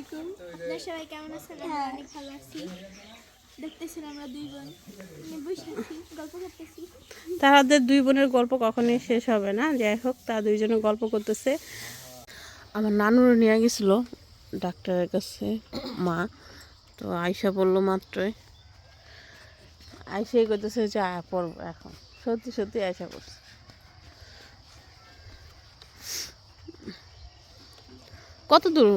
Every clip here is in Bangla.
আলাইকুম। আপনারা সবাই কেমন আছেন? আমরা অনেক ভালো আছি। দেখতেছেন আমরা দুই বোন। বসে আছি গল্প করতেছি। তাদের দুই বোনের গল্প কখনই শেষ হবে না। যাই হোক তারা দুইজনে গল্প করতেছে। আমার নানুর নিয়ে গেছিল ডাক্তারের কাছে মা। তো আয়সা বলল মাত্রই। আয়সাই করতেছে যে আয়া পড়ব এখন। সত্যি সত্যি আয়সা করছে কত দূর?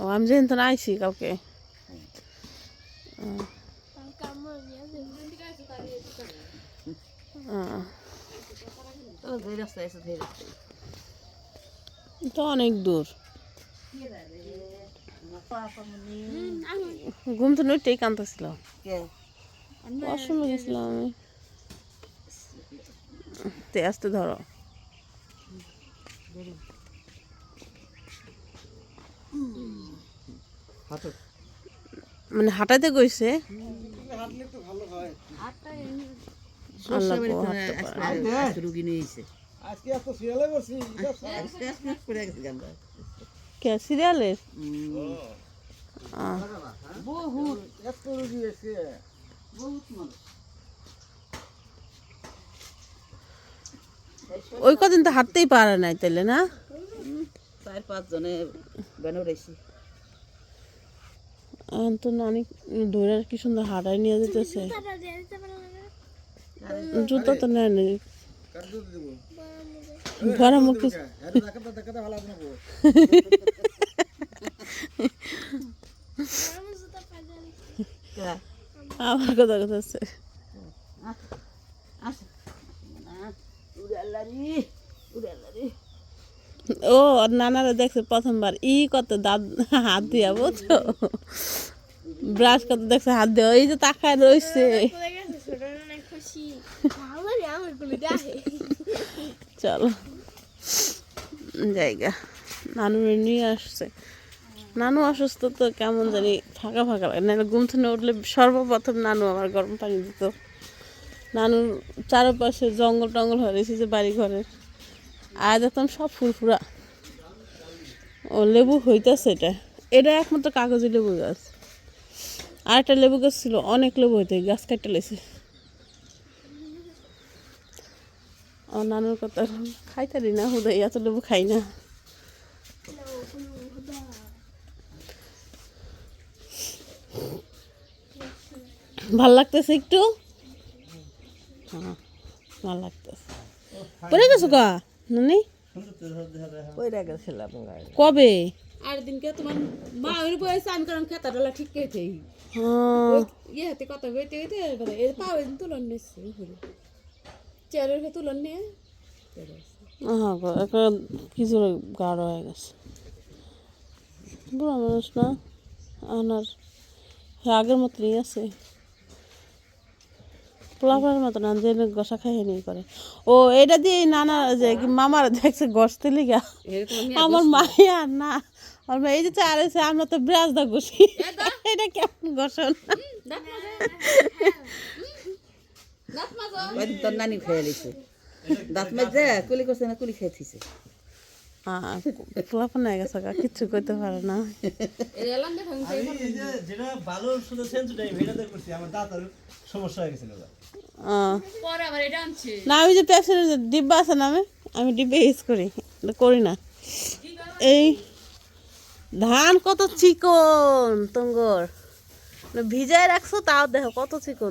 ও আমি যেন তো আইসি কাউকে। তো অনেক দূর। ঘুম তো নইটাই কান্দতেছিল অসময় গেছিলাম আমি। তে আস্তে ধরো মানে হাঁটাতে গইছে আল্লাহ গো, হাঁটতে পারে। রুগী নিয়েছে আজকে এত সিরিয়ালে বসি আস্তে আস্তে পড়ে গেছে সিরিয়ালের এসে বহুত মানুষ ওই কদিন তো হাঁটতেই পারে নাই তাইলে না? চার পাঁচ জনে বেনো তো অনেক ধরে কি সুন্দর হাঁটাই নিয়ে যেতেছে। জুতো তো নেয় নি আমার কথা কথা আছে আসে উড়ে আল্লাহ রে উড়ে আল্লাহ রে ও, নানারা দেখছে প্রথমবার। ই কত দাঁত, হাত দিয়া, বুঝছ? ব্রাশ কত দেখছে, হাত দেওয়া এই যে তাকায় রয়েছে চলো। জায়গা। নানু নিয়ে আসছে। নানু অসুস্থ তো, কেমন জানি ফাঁকা ফাঁকা লাগে। নাহলে ঘুম থেকে উঠলে সর্বপ্রথম নানু আমার গরম পানি দিত। নানুর চারপাশে জঙ্গল টঙ্গল হয়ে যে বাড়ি ঘরের আর দেখতাম সব ফুরফুরা। ও, লেবু হইতেছে এটা। এটা একমাত্র কাগজি লেবু গাছ। আর একটা লেবু গাছ ছিল, অনেক লেবু হইতে গাছ কাটতে লেছে আমার নানুর কথা খাইতারি না হুদাই, এত লেবু খাই না। ভালো লাগতেছে একটু? হ্যাঁ ভালো লাগতেছে। পড়ে গেছো কা নানি? পড়ে গেছিলাম কবে? আর দিনকে তোমার মা ওই বয়সে আমি কারণ খেতা ডলা ঠিক খেয়েছে হ্যাঁ। ইয়ে হাতে কথা হইতে হইতে এবারে এই পাও দিন তুলন নিচ্ছে ঘুরে চেয়ারের তুলন নিয়ে হ্যাঁ কিছু গাঢ় হয়ে গেছে। বুড়া মানুষ না? আনার হ্যাঁ আগের মতনই আছে। পোলাপার মতো না যে গসা খাইয়ে নিয়ে করে ও এটা দিয়ে নানা যে কি মামার দেখছে গসতে লিগা। আমার মাইয়া না। আর এই যে চার আছে আমরা তো ব্রাশ দা ঘষি এটা কেমন গসন ওই তোর নানি খেয়ে লিছে দাঁত মেজে কুলি করছে না কুলি খেয়েছে হয়ে কিচ্ছু করতে পারে না যে হয়ে ডিব্বা আছে না আমি আমি ইউজ করি করি না এই ধান কত চিকন তঙ্গর মানে ভিজায় রাখছো তাও দেখো কত চিকন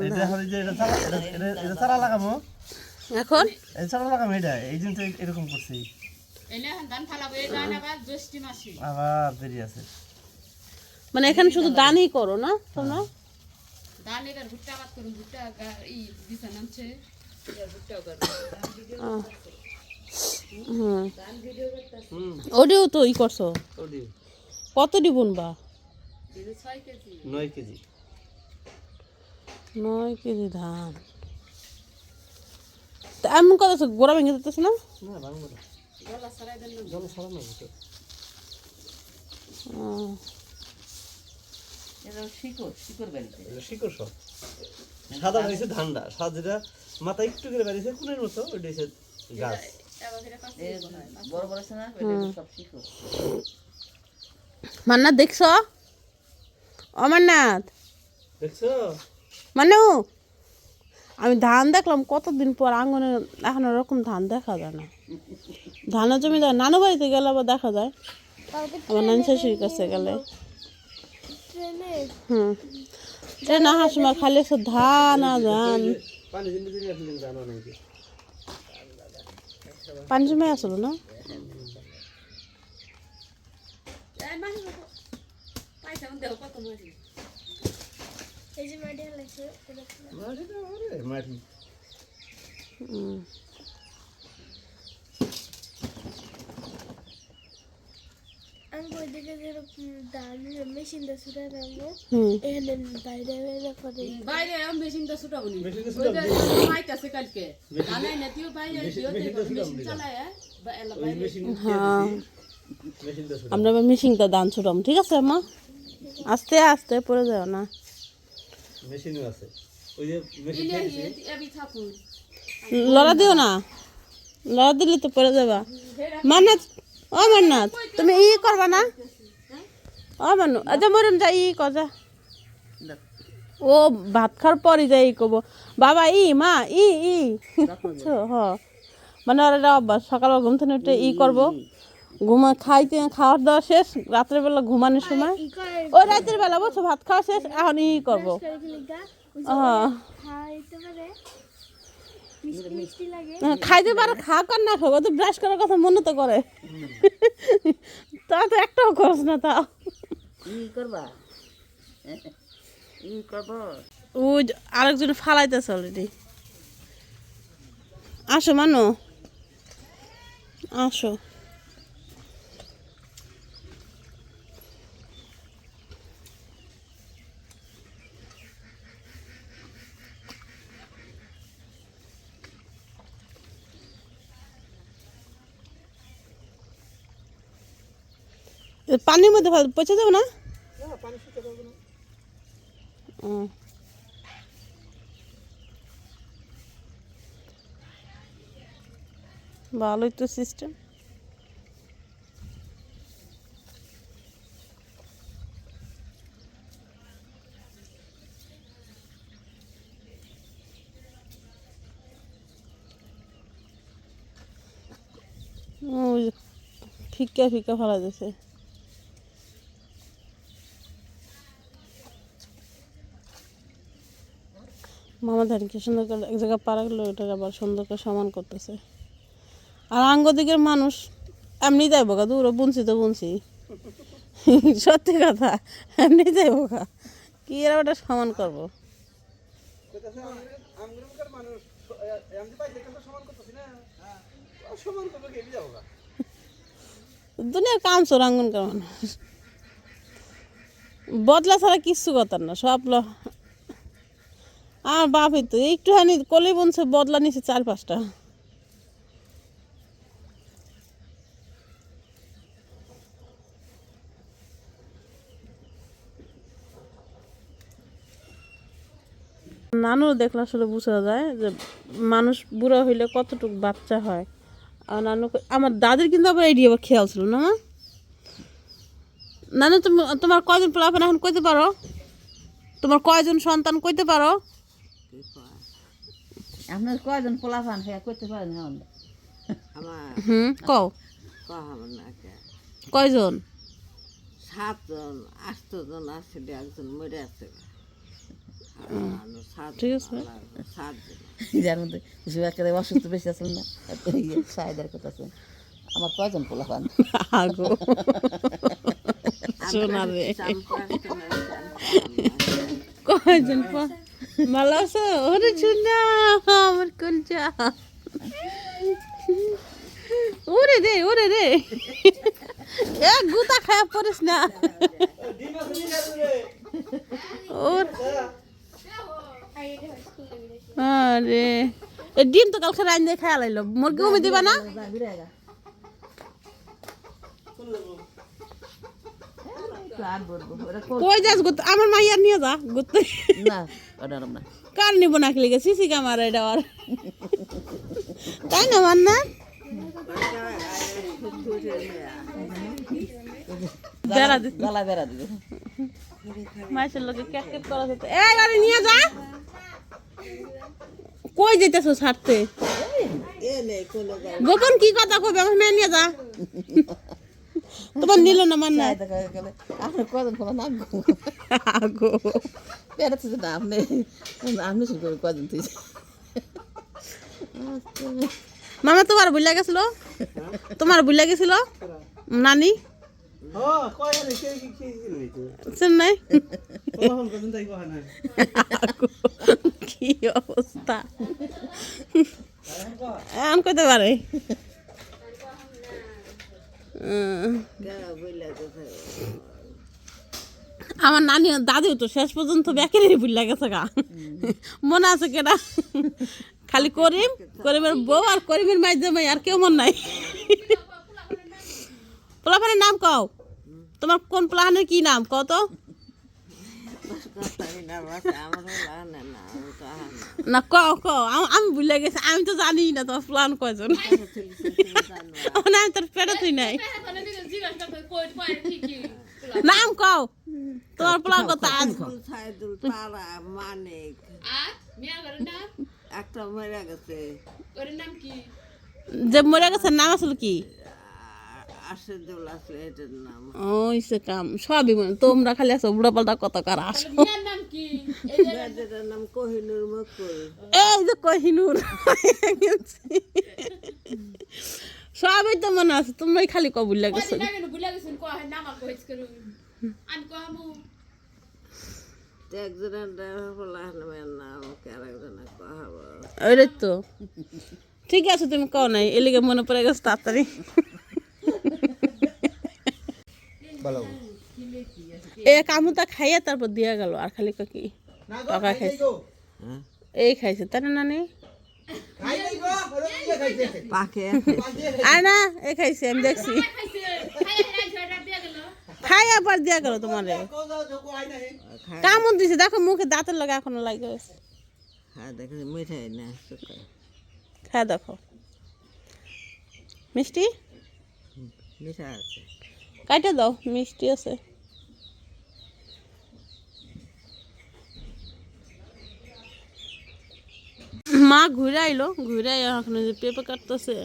এখন লাগাবো এটা এরকম করছি আবার দেরি আছে। মানে এখানে শুধু দানই করো না তোমরা ধান এবার ভুট্টা আবাদ করুন ভুট্টা ই বিছান আনছে ভুট্টাও হুম। ওটাও তো ই করছ? কত দিবুন বা কেজি। নয় কেজি। নয় কেজি ধান। তা এমন কথা গোড়া ভেঙে দিতেছে না। না ভাঙবো না গলা সারাই দেন না জল সরানো হতো শিকড় শিকড় বাড়িতে। এটা শিকড় সব। সাদা হয়েছে ধানটা। সাদা মাথা একটু করে বেরিয়েছে কুনের মতো ওইটা হচ্ছে গাছ। বড় বড় আছে না ওইটা সব শিখো মান্নাথ দেখছ? অমরনাথ দেখছ? মানে আমি ধান দেখলাম কতদিন পর আঙ্গনে এখন ওরকম ধান দেখা যায় না। ধানের জমি দেয় নানু বাড়িতে গেলে আবার দেখা যায়। আমার নানি শাশুড়ির কাছে গেলে। ট্রেনে? হুম। ট্রেন আসার সময় খালি ধান আর ধান। পানি জমে আসলো না? এই যে মাটি হালাইছে মাটি হুম। আমি যেরকম মেশিন দিয়ে ছুটে নামবো হুম। এখানে বাইরে বেরো করে। বাইরে মেশিনটা ছুটাবো নি। মেশিনটা ওই যে মাইতাছে কালকে। আলাই না দিও বাইরে। দিও মেশিন চালায় হ্যাঁ আমরা মিশিংটা দান ছুটাম ঠিক আছে মা? আস্তে আস্তে পড়ে যাও না। মেশিনও আছে। ওই যে মেশিন ইলে এবি থাকুন। লড়া দিও না। লড়া দিলে তো পড়ে যাবা। মান্নাথ ও মান্নাথ তুমি ই করবা না? ও মানু আচ্ছা মরুন যা ই কর যা। ও ভাত খাওয়ার পরই যাই ই করব। বাবা ই মা ই ই। হ। মানে ওর একটা অভ্যাস সকালবেলা ঘুম থেকে উঠে ই করব। ঘুমা খাইতে খাওয়ার দাওয়া শেষ রাত্রেবেলা ঘুমানোর সময়। ই করে ওই রাতের বেলা বুঝছ ভাত খাওয়া শেষ এখন ই করব। করে হ্যাঁ খাইতে পারে হ্যাঁ, খাইতে পারো খাও কর না খাও তো ব্রাশ করার কথা মনে তো করে। তা তো একটাও খরচ না তাও। করবা? যে আরেকজন ফালাইতেছে অলরেডি আসো মানো। আসো। পানির মধ্যে ভালো পচে যাবে না। ভালোই তো সিস্টেম ফিকা ফিকা ফেলা দিছে মামা ধানকে সুন্দর করে এক জায়গায় পারা গেলো ওটার আবার সুন্দর করে সমান করতেছে। আর আঙ্গ দিকের মানুষ এমনি যাইব গা দূর বুনছি তো বুনছি। সত্যি কথা এমনি যাইব গা। কি এরা ওটা সমান করব? দুনিয়ার কাম চোর আঙ্গনকার মানুষ। বদলা ছাড়া কিচ্ছু কথা না সব ল আর বাপে তো, একটুখানি কলি বুনছে, বদলা নিছে চার পাঁচটা। নানু দেখলে আসলে বোঝা যায় যে মানুষ বুড়া হইলে কতটুকু বাচ্চা হয়। আর নানু আমার দাদির কিন্তু আবার এই আবার খেয়াল ছিল না মা? নানু, তুমি তোমার কয়জন পোলাপান এখন কইতে পারো? তোমার কয়জন সন্তান কইতে পারো? আপনার কয়জন পোলাপান হ্যাঁ করতে পারেন এখন আমার? হুম কও। নাকে। কয়জন? সাতজন আটজন আছে একজন মরে আছে। আর সাত ঠিক আছে। সাতজন যার মধ্যে একেবারে অসুস্থ বেশি আছেন না। ইয়ে সাহেদের কথা আছে। আমার কয়জন পোলাপান? আগো। কয়জন পা- ভালো আছো ওরে চুনা আমার কলজা ওরে রে ওরে রে এ গুতা খায়া পড়িস না ওর আরে এ ডিম তো কালকে রাইন দিয়ে খেয়া লাইলো মুরগি কমে দিবা না কই যাস গুত আমার মাইয়ার নিয়ে যা গুত না ওটার না কার নিব না খেলে সিসি ক্যামেরা এটা আর তাই না মান্না? বেড়া দিতে গলা বেড়া দিবে। মাসের লোকে ক্যাক ক্যাক করা যেত। এই গাড়ি নিয়ে যা। কই যেতেছো ছাড়তে? গোপন কি কথা কবে আমার মেয়ে নিয়ে যা। তোমার নিল না মান না কজন ফোন মামা তোমার বুঝলা গেছিল? তোমার বুঝলা গেছিল? নানি? চেন্নাই কি অবস্থা? এমন কইতে পারে? আমার নানি দাদিও তো শেষ পর্যন্ত ব্যাকেরই বুঝলা গেছে গা। মনে আছে কেটা খালি করিম করিমের বউ আর করিমের মাই জামাই আর কেউ মন নাই। পোলাপানের নাম কও। তোমার কোন প্লানের কি নাম? কত না ক ক আমি ভুলে গেছি। আমি তো জানি না তোমার প্লান কয়জন। আমি তোর পেটে তুই নাই। নাম কও। তোমার প্লান কত আজ। সাইদুল তারা মানিক। একটা মরে গেছে। যে মরে গেছে নাম আসলে কি? আশেদুল আসলে এটার নাম। ওই সে কাম সবই মনে তোমরা খালি আছো বুড়া পাল্টা কত কার আসো এটার নাম কোহিনুর মকুল এই যে কহিনুর। সবই তো মনে আছে তোমরাই খালি কবুল লাগেছো? ওইটাই তো। ঠিক আছে তুমি কও নাই এলিগে মনে পড়ে গেছে তাড়াতাড়ি। এ কামুতা খাইয়া তারপর দিয়া গেল আর খালি কয় কি না টাকা খাইছে। এই খাইছে তাই না নানি? খাই নাই গো ওরে কি খাইছে পাখে আর না এই খাইছে আমি দেখছি। খাই আবার দিয়া গেল তোমারে। কামড় দিছে দেখো মুখে দাঁতের লাগা এখনও লাগে হ্যাঁ দেখে মিঠাই না দেখো। মিষ্টি? মিঠা আছে। কাটে দাও মিষ্টি আছে। মা ঘুরে আইলো ঘুরে এখন যে পেঁপে কাটতেছে।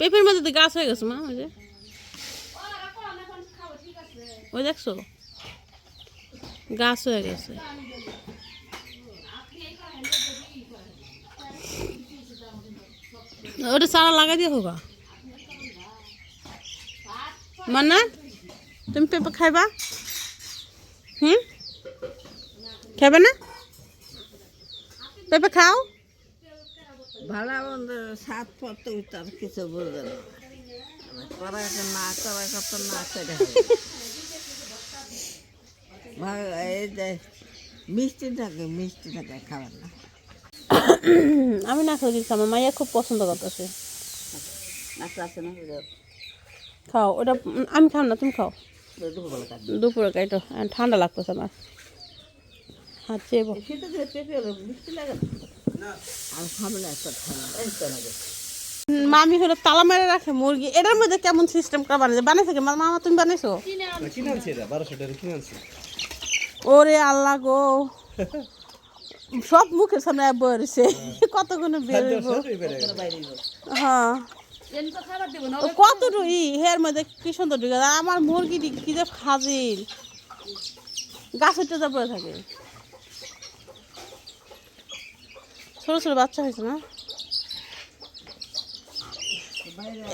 পেঁপের মধ্যে তো গাছ হয়ে গেছে মা, ওই যে। ওই দেখছ? গাছ হয়ে গেছে। ওটা সারা লাগাই দিয়ে হোক মান্না, তুমি পেঁপে খাইবা? হুম? খাবে না? পেঁপে খাও? ভাড়া বন্ধু সাত পথ তার কিছু বুঝবে না। করা না করা কত না করে এই যে মিষ্টি থাকে মিষ্টি থাকে খাবার না। আমি না খেয়ে দিচ্ছি আমার মাইয়া খুব পছন্দ করতেছে। খাও ওটা আমি খাও না তুমি খাও। দুপুরে কাইটো ঠান্ডা লাগতেছে আমার। যে। মামি হলো তালা মেরে রাখে মুরগি। এটার মধ্যে কেমন সিস্টেম করে বানিয়েছে বানিয়েছে কি? মা- মামা তুমি বানিয়েছো কিনে আনছি। এটা বারোশো টাকা কিনে আনছি। ওরে আল্লাহ গো। সব মুখের সামনে বেরোছে কতগুলো বেরোইব? বাইরে গেলো। হ্যাঁ। ও কতটুকু ই হের মধ্যে কি সুন্দর ঢুকে। আমার মুরগিটি কি যে ফাজিল। গাছের টোজা পড়ে থাকে। ছোট ছোট বাচ্চা হয়েছে না?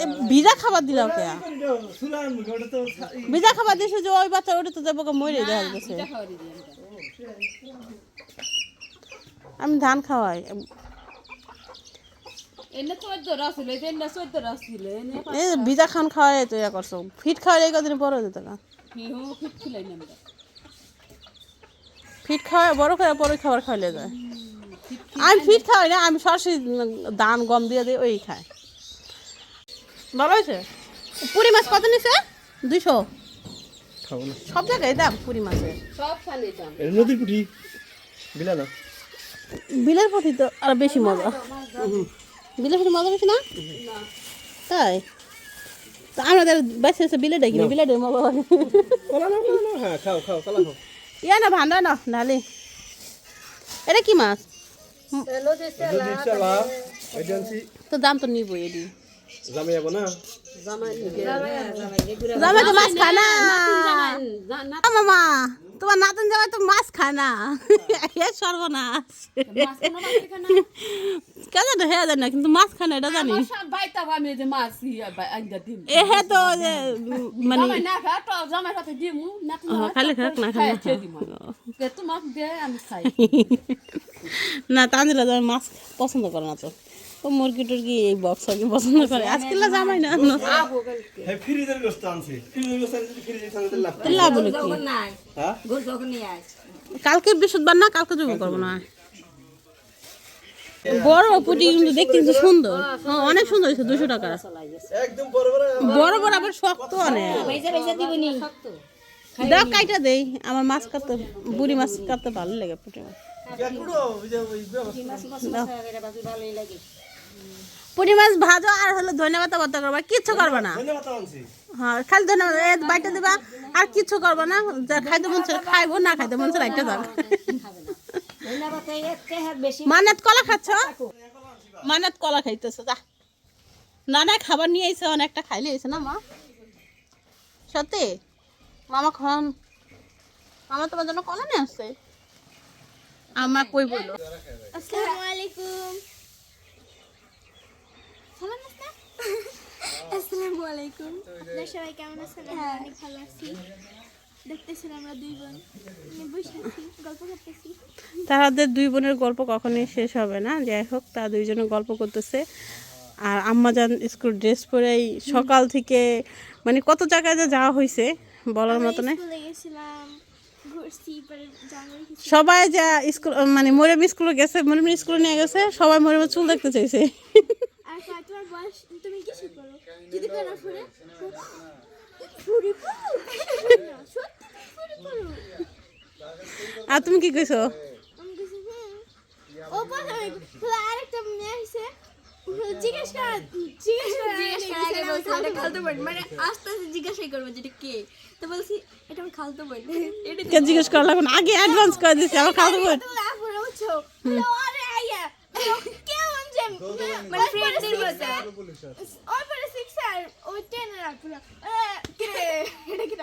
এ ভিজা খাবার দিলাম কে? ভিজা খাবার দিয়েছে যে ওই বাচ্চা ওটা তো দেবো মরে দেখা গেছে আমি ধান খাওয়াই। ভিজা খান খাওয়াই তো ইয়া করছ। ফিট খাওয়াই এই কদিন বড় হয়ে যেত না ফিট খাওয়াই বড় করে পরে খাবার খাওয়ালে যায়। আমি ফিট খাওয়াই না আমি সরাসরি ধান গম দিয়ে দিই ওই খাই ভালো হয়েছে? পুরি মাছ কত নিছে? দুইশো। খাব না। সব জায়গায় দাম পুরি মাছের সব দাম। নদীর পুটি বিলালো বিলের প্রতি তো আর বেশি মজা। বিলে ফেটে মজা বেশি না? তাই? তো আমাদের বাচ্চা আছে বিলে ডাকি বিলে ডাকি মজা হ্যাঁ খাও খাও খাও। ইয়া না ভান্ডা না নালি। এটা কি মাছ? তো দাম তো নিবো এডি। জামাই যাব না? জামাই তো মাছ খানা। মামা। তোমার নাতন জামাই তো মাছ খায় না। এ সর্বনাশ। কে জানে হ্যাঁ জানে না কিন্তু মাছ খায় না এটা জানি। এ হ্যাঁ তো মানে তো তো খালি খাক না খালি না জামাই মাছ পছন্দ করে না তো? ও মুরগি টুরগি এই বক্স কি পছন্দ করে। আজকে জামাই না হ্যাঁ ফ্রিজের গোস্ত আনছি। ফ্রিজের গোস্ত আনছি ফ্রিজে থাকতে লাভ লাভ বলে কি? হ্যাঁ? কালকে বৃহস্পতিবার না কালকে জমা করব না। বড় পুটি কিন্তু দেখতে কিন্তু সুন্দর। হ্যাঁ, অনেক সুন্দর হয়েছে দুশো টাকা। একদম বড় বড় বড় বড় আবার শক্ত অনেক। দেখ কাইটা দেই। আমার মাছ কাটতে বুড়ি মাছ কাটতে ভালো লাগে পুটি মাছ। পুটি মাছ ভাজো আর হলো ধন্যবাদ করবা। কিচ্ছু করবা না। হ্যাঁ খালি ধন্যবাদ। এই বাইটা দিবা আর কিচ্ছু করবা না। যা খাইতে মন খাইবো না খাইতে মন যাক। মানাত কলা খাচ্ছ? মানাত কলা খাইতেছে যা। না না খাবার নিয়ে এসে অনেকটা খাইলে এসে না মা? সত্যি? মামা খান। মামা তোমার জন্য কলা নিয়ে আসছে? আমার কই বলো আসসালামু আলাইকুম। সালাম আসনা আসসালামু আলাইকুম। আপনারা সবাই কেমন আছেন? আমরা অনেক ভালো আছি। দেখতেছেন আমরা দুই বোন। বসে আছি গল্প করতেছি। তাদের দুই বোনের গল্প কখনোই শেষ হবে না। যাই হোক তারা দুইজনে গল্প করতেছে। আর আম্মাজান স্কুল ড্রেস পরেই সকাল থেকে মানে কত জায়গায় যে যাওয়া হয়েছে বলার মতো না স্কুলে গেছিলাম ঘুরছি পরে জানুয়ারি কিছু সবাই যা স্কুল মানে মরিয়ম স্কুলে গেছে মরিয়ম স্কুলে নিয়ে গেছে সবাই মরিয়মের চুল দেখতে চাইছে। আর কয় তোমার বয়স তুমি কিছু করো? যদি ফুরি আর তুমি কি কইছো? আরেকটা মেয়ে আছে জিজ্ঞেস করা জিজ্ঞেস করা খালতো বোন। মানে আস্তে আস্তে জিজ্ঞাসাই করব যেটা কে? তো বলছি এটা আমার খালতো বোন। এটা জিজ্ঞেস করা লাগবে আগে অ্যাডভান্স করে দিচ্ছি আমার আরে আইয়া কেমন যে মানে ফ্রেন্ডদের মতো ওই পরে সিক্স আর ওই টেন এর আপুরা কে এটা কি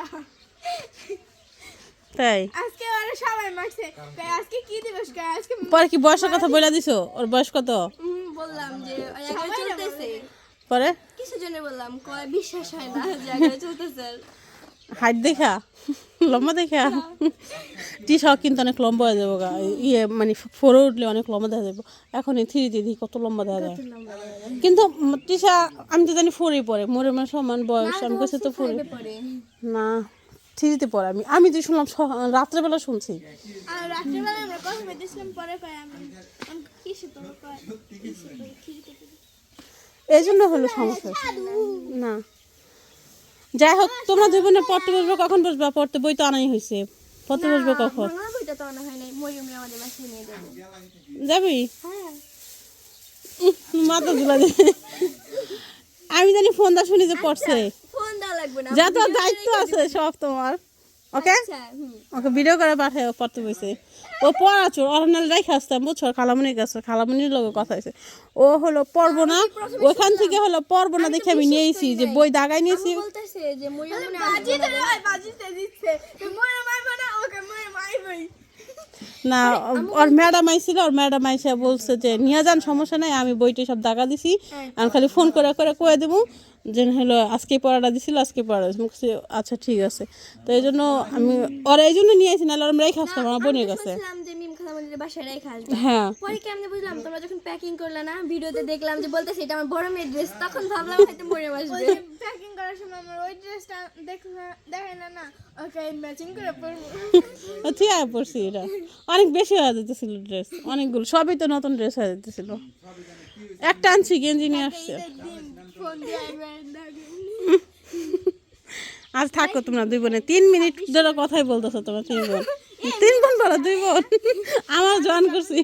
তাই? আজকে ওরা সবাই মারছে। তাই আজকে কি দিবস আজকে পরে কি বয়সের কথা বলে দিছো? ওর বয়স কত? বললাম যে জায়গায় চলতেছে। পরে? কিছু জনের বললাম? কয় বিশ্বাস হয় না চলতেছে। হাইট দেখা। লম্বা দেখা টি শার্ট কিন্তু অনেক লম্বা হয়ে যাব গা। ইয়ে মানে ফোরে উঠলে অনেক লম্বা দেখা যাব। এখন এই থ্রি দিদি কত লম্বা দেখা যায়। কিন্তু টিশা আমি তো জানি ফোরেই পরে। মোরে মানে সমান বয়স। আমি কাছে তো ফোরে না থ্রিতে পরে আমি। আমি তো শুনলাম রাত্রেবেলা শুনছি। এই জন্য হলো সমস্যা। না। যাই হোক তোমরা দুই বোনে পড়তে বসবে কখন বসবা? পড়তে বই তো আনাই হয়েছে। পড়তে বসবে কখন? যাব। হ্যাঁ। মাথা ধুলা আমি জানি ফোন দা শুনি যে পড়ছে। না। যা তোর দায়িত্ব আছে সব তোমার। ওকে? আচ্ছা ওকে ভিডিও করে পাঠায় পড়তে বসে ও পড়াচো অরনাল রেখে আসতাম বুঝছ খালামুনির কাছে খালামুনির লোকের কথা হয়েছে ও হলো পড়ব না ওখান থেকে হলো পড়ব না দেখে আমি নিয়েছি যে বই দাগাই নিয়েছি বলতেছে যে মরিয়ম বাজি ধরে বাজিতে দিচ্ছে মরে মারবো না ওকে মরে মারবই না ওর ম্যাডাম আইছিল ওর ম্যাডাম আইসা বলছে যে নিয়ে যান সমস্যা নাই আমি বইটি সব দাগা দিছি আমি খালি ফোন করে করে কয়ে দেবো যে হলো আজকে পড়াটা দিছিল আজকে পড়া দিয়েছি আচ্ছা ঠিক আছে। তো এই জন্য আমি ওরা এই জন্য নিয়ে আসি নাহলে ওরা রেখে আসতাম আমার বোনের কাছে। মন্দিরের বাসায় রেখে আসবে। হ্যাঁ। পরে কেমনে বুঝলাম তোমরা যখন প্যাকিং করলে না ভিডিওতে দেখলাম যে বলতেছে এটা আমার বড় মেয়ের ড্রেস তখন ভাবলাম হয়তো মরিয়ম আসবে প্যাকিং করার সময় আমার ওই ড্রেসটা দেখো দেখে না না ওকে ম্যাচিং করে পরবো। ঠিক আছে পড়ছি এটা। অনেক বেশি হয়ে যেতেছিল ড্রেস অনেকগুলো সবই তো নতুন ড্রেস হয়ে যেতেছিল একটা আনছি গেঞ্জি নিয়ে আসছে। আজ থাকো তোমরা দুই বোনে তিন মিনিট ধরে কথাই বলতেছো তোমরা তিন বোন। তিন বোন বলো দুই বোন আমার জয়েন করছি।